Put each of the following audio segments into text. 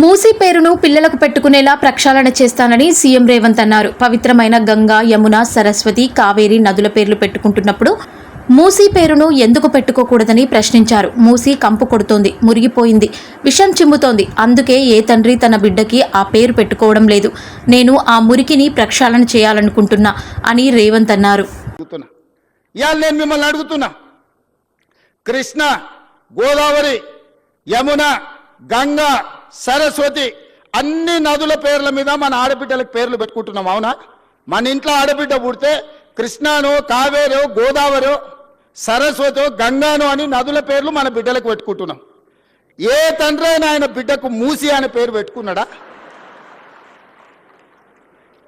మూసీ పేరును పిల్లలకు పెట్టుకునేలా ప్రక్షాళన చేస్తానని సీఎం రేవంత్ అన్నారు. పవిత్రమైన గంగా యమున సరస్వతి కావేరి నదుల పేర్లు పెట్టుకుంటున్నప్పుడు మూసీ పేరును ఎందుకు పెట్టుకోకూడదని ప్రశ్నించారు. మూసీ కంపు కొడుతోంది మురిగిపోయింది విషం చిమ్ముతోంది. అందుకే ఏ తండ్రి తన బిడ్డకి ఆ పేరు పెట్టుకోవడం లేదు. నేను ఆ మురికిని ప్రక్షాళన చేయాలనుకుంటున్నా అని రేవంత్ అన్నారు. నేను మిమ్మల్ని అడుగుతున్నా. కృష్ణ గోదావరి యమున గంగా సరస్వతి అన్ని నదుల పేర్ల మీద మన ఆడబిడ్డలకు పేర్లు పెట్టుకుంటున్నాం అవునా? మన ఇంట్లో ఆడబిడ్డ పుడితే కృష్ణాను కావేరు గోదావరి సరస్వతి గంగాను అని నదుల పేర్లు మన బిడ్డలకు పెట్టుకుంటున్నాం. ఏ తండ్రి అయినా ఆయన బిడ్డకు మూసి అనే పేరు పెట్టుకున్నాడా?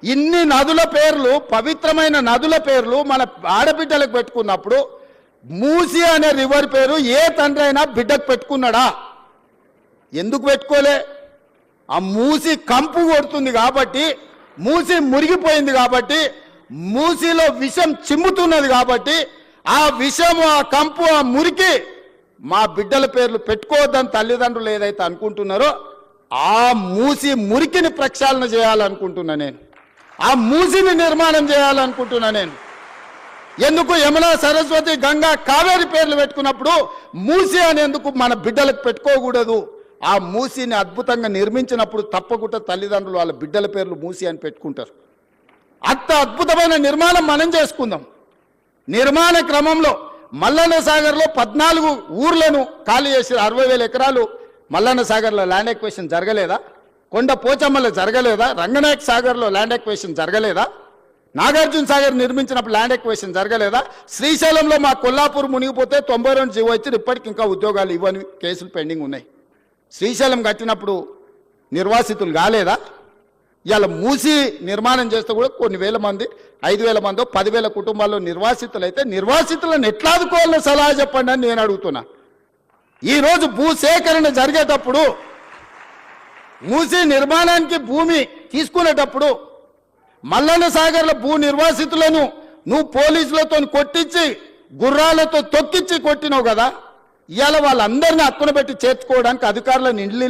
ఇన్ని నదుల పేర్లు పవిత్రమైన నదుల పేర్లు మన ఆడబిడ్డలకు పెట్టుకున్నప్పుడు మూసి అనే రివర్ పేరు ఏ తండ్రి అయినా బిడ్డకు పెట్టుకున్నాడా? ఎందుకు పెట్టుకోలే? ఆ మూసి కంపు కొడుతుంది కాబట్టి మూసి మురిగిపోయింది కాబట్టి మూసిలో విషం చిమ్ముతున్నది కాబట్టి ఆ విషము ఆ కంపు ఆ మురికి మా బిడ్డల పేర్లు పెట్టుకోవద్దని తల్లిదండ్రులు ఏదైతే అనుకుంటున్నారో ఆ మూసి మురికిని ప్రక్షాళన చేయాలనుకుంటున్నా నేను. ఆ మూసిని నిర్మాణం చేయాలనుకుంటున్నా నేను. ఎందుకు యమున సరస్వతి గంగా కావేరి పేర్లు పెట్టుకున్నప్పుడు మూసి అనేందుకు మన బిడ్డలకు పెట్టుకోకూడదు? ఆ మూసిని అద్భుతంగా నిర్మించినప్పుడు తప్పకుండా తల్లిదండ్రులు వాళ్ళ బిడ్డల పేర్లు మూసి అని పెట్టుకుంటారు. అంత అద్భుతమైన నిర్మాణం మనం చేసుకుందాం. నిర్మాణ క్రమంలో మల్లన్న సాగర్లో పద్నాలుగు ఊర్లను ఖాళీ చేసి అరవై వేల ఎకరాలు మల్లన్న సాగర్లో ల్యాండ్ ఎక్వేషన్ జరగలేదా? కొండ పోచమ్మలో జరగలేదా? రంగనాయక్ సాగర్లో ల్యాండ్ ఎక్వేషన్ జరగలేదా? నాగార్జున సాగర్ నిర్మించినప్పుడు ల్యాండ్ ఎక్వేషన్ జరగలేదా? శ్రీశైలంలో మా కొల్లాపూర్ మునిగిపోతే తొంభై రెండు జీవో ఇచ్చి ఇప్పటికి ఇంకా ఉద్యోగాలు ఇవ్వని కేసులు పెండింగ్ ఉన్నాయి. శ్రీశైలం కట్టినప్పుడు నిర్వాసితులు కాలేదా? ఇలా మూసి నిర్మాణం చేస్తే కూడా కొన్ని వేల మంది ఐదు వేల మందో పదివేల కుటుంబాల్లో నిర్వాసితులు అయితే నిర్వాసితులను ఎట్లా ఆదుకోవాలో సలహా చెప్పండి అని నేను అడుగుతున్నా. ఈరోజు భూసేకరణ జరిగేటప్పుడు మూసి నిర్మాణానికి భూమి తీసుకునేటప్పుడు మల్లన్న సాగర్ల భూ నిర్వాసితులను నువ్వు పోలీసులతో కొట్టించి గుర్రాలతో తొక్కిచ్చి కొట్టినావు కదా? ఇవాళ వాళ్ళందరినీ హక్కున పెట్టి చేర్చుకోవడానికి అధికారులను నిండి